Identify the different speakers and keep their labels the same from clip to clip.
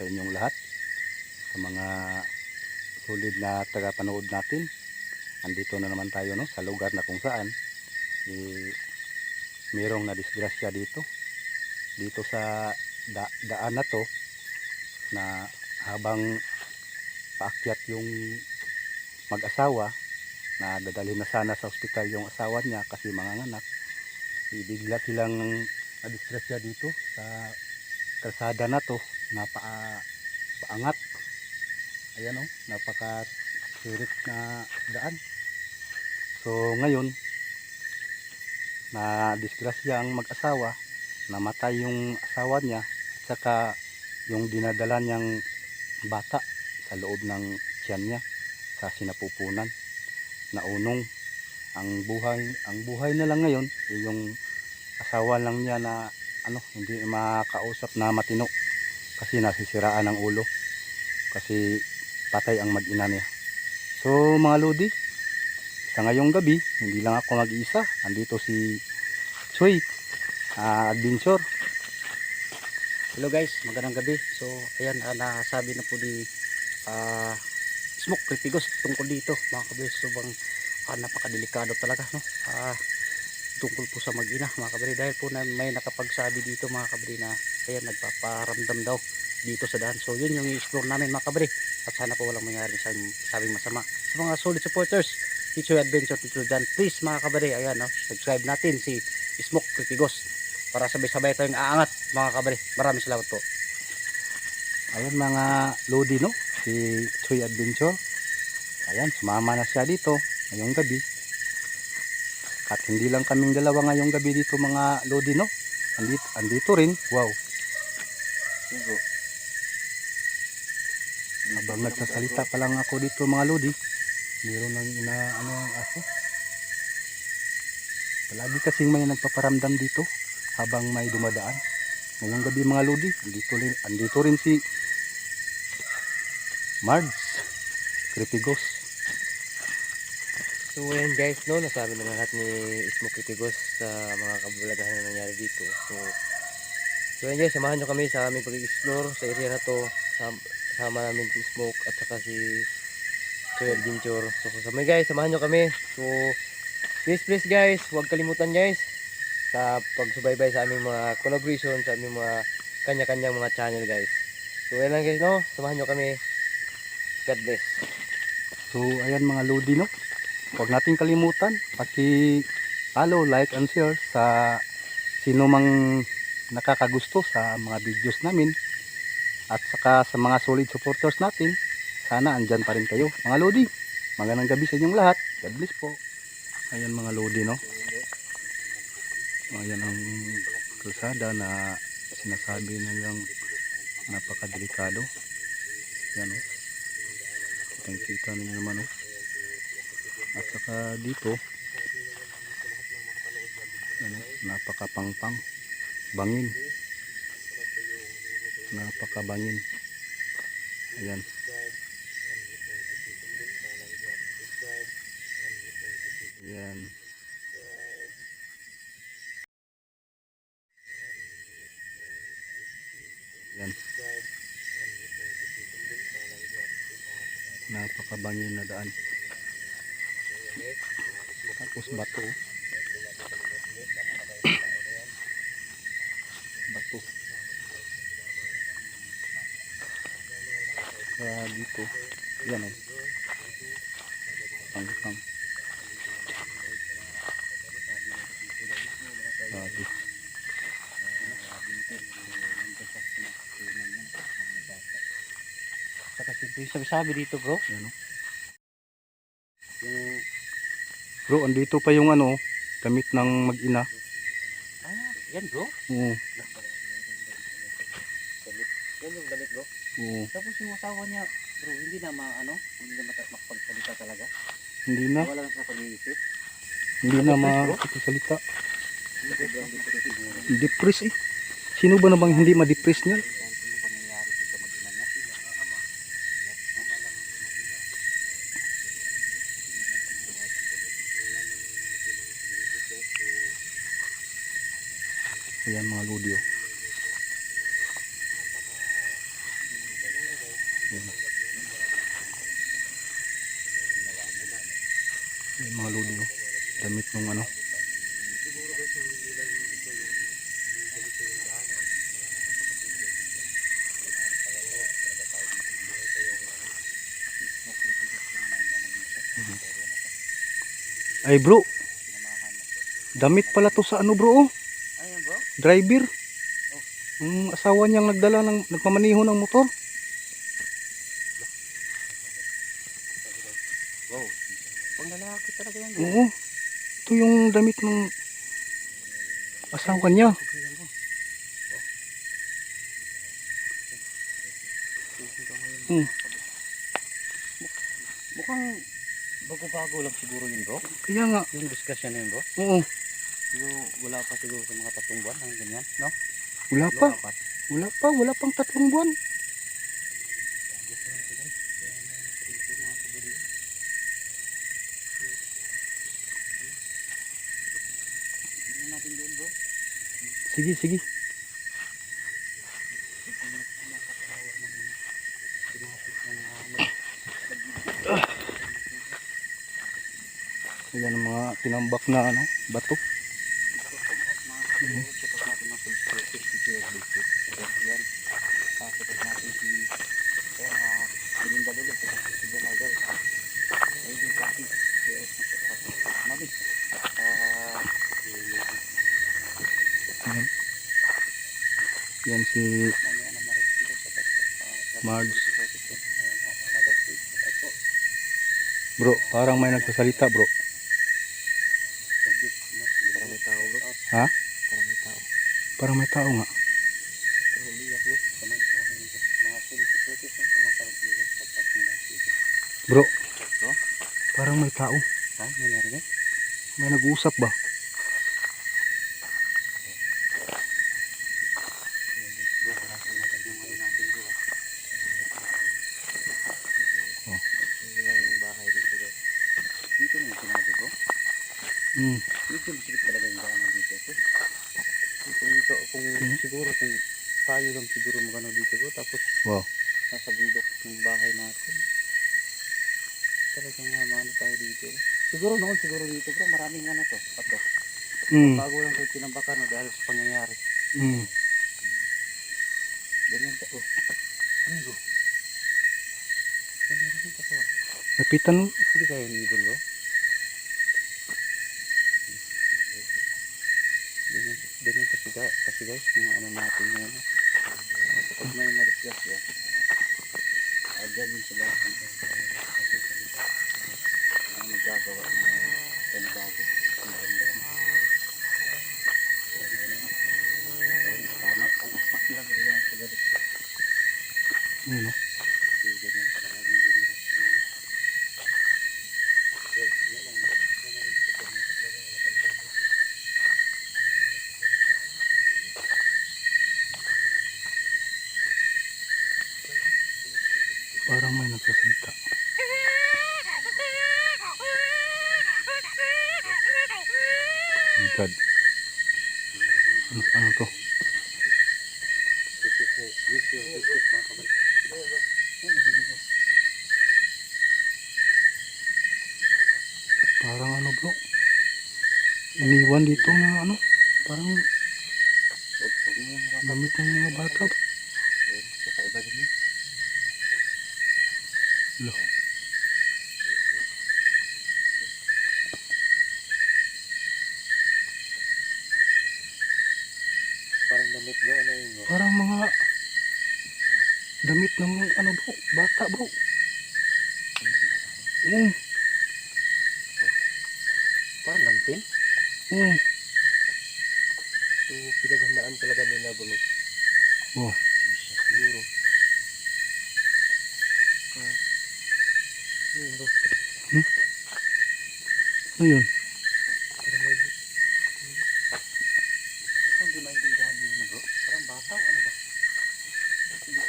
Speaker 1: sa inyong lahat. Sa mga sulit na tagapanood natin. Andito na naman tayo no, sa lugar na kung saan eh, mayroong na disgrasya dito. Dito sa da, daan na to na habang paakyat yung mag-asawa na dadalhin na sana sa ospital yung asawa niya kasi mga anak ibigla silang na-disgrasya dito sa kalsada na to. Napa paangat ayan o napaka sirit na daan. So ngayon na disgrasya ang mag-asawa. Namatay yung asawa niya at saka yung dinadala niyang bata sa loob ng tiyan niya sa sinapupunan. Na unong ang buhay ang buhay na lang ngayon eh, yung asawa lang niya na ano hindi makausap na matino kasi nasisiraan ang ulo kasi patay ang mag-ina niya so mga lodi sa ngayong gabi hindi lang ako mag-iisa andito si Choi ah, adventure
Speaker 2: Hello guys, magandang gabi. So, ayan, ah, nasabi na po ni ah, Smoke Crepigos tungkol dito, mga kabris. So, bang ah, napakadelikado talaga, no? Ah, tungkol po sa mag-ina, mga kabri. Dahil po na may nakapagsabi dito, mga kabri, na ayan, nagpaparamdam daw dito sa daan. So, yun yung i-explore namin, mga kabri. At sana po walang mangyari sa sabing masama. Sa mga solid supporters, Teacher Adventure, Teacher Dan, please, mga kabri, ayan, no? Subscribe natin si Smoke Crepigos para sabay-sabay tayong aangat mga kabre. Maraming salamat po.
Speaker 1: ayan mga lodi no si Choi Adventure ayan sumama na siya dito ngayong gabi at hindi lang kaming dalawa ngayong gabi dito mga lodi no? Andito, andito rin. Wow. Habang nagsasalita pa lang ako dito mga lodi meron nang ina ano ang aso. Palagi kasing may nagpaparamdam dito habang may dumadaan. Ngayong gabi mga lodi andito rin, andito rin si Mards Kripigos
Speaker 3: So ayan guys, no, nasabi na lahat ni Smoky Tigos sa mga kabulagahan na nangyari dito. So, so ayan guys, samahan nyo kami sa aming pag-explore sa area na to. Sam sama namin si Smoke at saka si Soy Adventure. So kasama guys, samahan nyo kami. So, please please guys, huwag kalimutan guys sa pagsubaybay sa aming mga collaboration, sa aming mga kanya-kanyang mga channel guys. So ayan lang guys, no, samahan nyo kami. God bless.
Speaker 1: so ayan mga lodi no huwag nating kalimutan paki follow, like and share sa sino mang nakakagusto sa mga videos namin. At saka sa mga solid supporters natin sana andyan pa rin kayo. Mga lodi magandang gabi sa inyong lahat. God bless po. Ayan mga lodi no? Ayan ang kalsada na sinasabi na yung napakadelikado. Yan o kitang kita ninyo naman o at saka dito ano, napakapangpang bangin. Napakabangin. Ayan. Ayan. Ayan. Napakabangin na daan tapos bato. Bato. Kaya dito yan o. Pang pang. Grabe.
Speaker 2: Saka sabi-sabi dito bro,
Speaker 1: yan o
Speaker 2: yung,
Speaker 1: bro andito pa yung ano gamit ng mag-ina.
Speaker 2: Ah, yan bro.
Speaker 1: oo.
Speaker 2: Yan yung damit bro.
Speaker 1: oo.
Speaker 2: Tapos yung asawa niya, bro, hindi na ma, ano, hindi na makapagsalita talaga.
Speaker 1: hindi na.
Speaker 2: Wala lang sa pag-iisip.
Speaker 1: hindi na makakasalita depress eh. Sino ba namang hindi ma-depress niyan
Speaker 2: pangyayari sa mag-ina niya.
Speaker 1: Ayan mga lodi oh. Ayan. Ayan mga lodi oh. Damit nung ano. Ay bro, damit pala to sa ano bro oh.
Speaker 2: Ayun bro.
Speaker 1: Driver. Ang asawa niyang nagdala ng nagmamaniho ng motor.
Speaker 2: Wow. Pang lalaki talaga yan.
Speaker 1: Oo. Ito yung damit ng asawa niya. Hmm.
Speaker 2: Mukhang bago-bago lang siguro yun bro.
Speaker 1: Kaya nga,
Speaker 2: Yung discussion na yun bro.
Speaker 1: oo.
Speaker 2: Yung wala pa siguro sa mga tatlong buwan ang ganyan, no?
Speaker 1: Wala pa. Wala pa. Wala pang tatlong buwan.
Speaker 2: Natin doon bro.
Speaker 1: Sige, sige. Ayan ang mga tinambak na ano, bato.
Speaker 2: Check out natin mga. Yan. Ah, check out natin si Kaya ah, Belinda Lolo. Check out si Jalagal. Ayun yung traffic. Kaya check out natin. Ah,
Speaker 1: Ayan. Yan si Marge. Bro. Parang may nagsasalita bro.
Speaker 3: Parang may tao bro.
Speaker 1: Ha?
Speaker 3: Parang may tao.
Speaker 1: Parang may tao nga.
Speaker 3: Bro,
Speaker 1: parang may tao.
Speaker 2: ha? May narinig?
Speaker 1: May nag-uusap ba?
Speaker 2: Bro, wala sa natin yung ano natin bro.
Speaker 3: Wala namang bahay dito guys.
Speaker 2: Dito na yung sinabi bro.
Speaker 1: Hmm.
Speaker 2: Medyo masigit talaga yung daanan dito. Kung, ito, kung
Speaker 1: Hmm.
Speaker 2: siguro kung tayo lang siguro magano dito bro. Tapos
Speaker 1: Wow.
Speaker 2: nasa bundok yung bahay natin. Talagang nga maano tayo dito. Siguro noon siguro dito bro. Maraming ano to. Pato.
Speaker 1: Hmm.
Speaker 2: Bago lang ito tinambakan no, dahil sa pangyayari.
Speaker 1: Hmm.
Speaker 2: Ganyan ka. Oh. Ano bro? Ganyan rin.
Speaker 1: Lapitan mo.
Speaker 2: Hindi kayo nibol bro. Ganyan, ganyan kasi, guys, mga ano natin. Uh, kapag may madisgrasya, uh, dyan din sila. Ang magagawa ng panibago. Ang daan-daan. So, ganyan nga. So, Tama, tama. Lagi yan sa galit.
Speaker 1: Ayun, oh.
Speaker 2: Hindi ganyan talaga yung generasyon. So, wala lang. Wala lang sa kanya talaga. Wala pang bago.
Speaker 1: Parang may nagsasalita. Oh my God. Ano, ano to?
Speaker 2: This is a- this is a- this is mga kabal- Yan, yan, yan, yan.
Speaker 1: Parang ano bro? Iniwan dito na ano? Parang gamit ng mga bata. Lo.
Speaker 3: Parang damit bro. Ano yun bro?
Speaker 1: Parang mga damit ng ano bro? Bata bro. Oo.
Speaker 2: Parang lampin.
Speaker 1: Oo.
Speaker 3: So pinaghandaan talaga nila bro.
Speaker 1: Oh.
Speaker 3: Siguro. Ah. Yun bro.
Speaker 1: Ano yun?
Speaker 3: Parang may
Speaker 2: Parang hindi maintindihan mo ano bro. Parang bata o ano ba? Sige.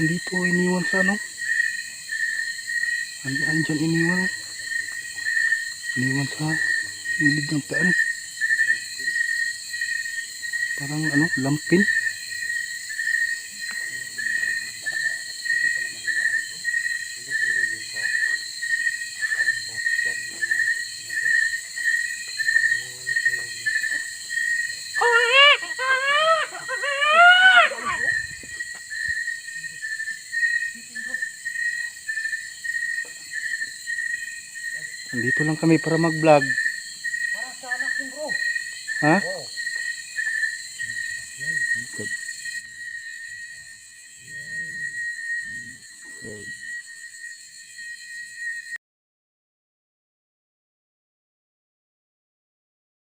Speaker 1: Dito iniwan sa ano? Andi, andyan iniwan. Iniwan sa gilid ng daan. Parang ano, lampin. Andito lang kami para mag-vlog.
Speaker 2: Parang sa anak ni bro.
Speaker 1: Ha?
Speaker 2: Oo.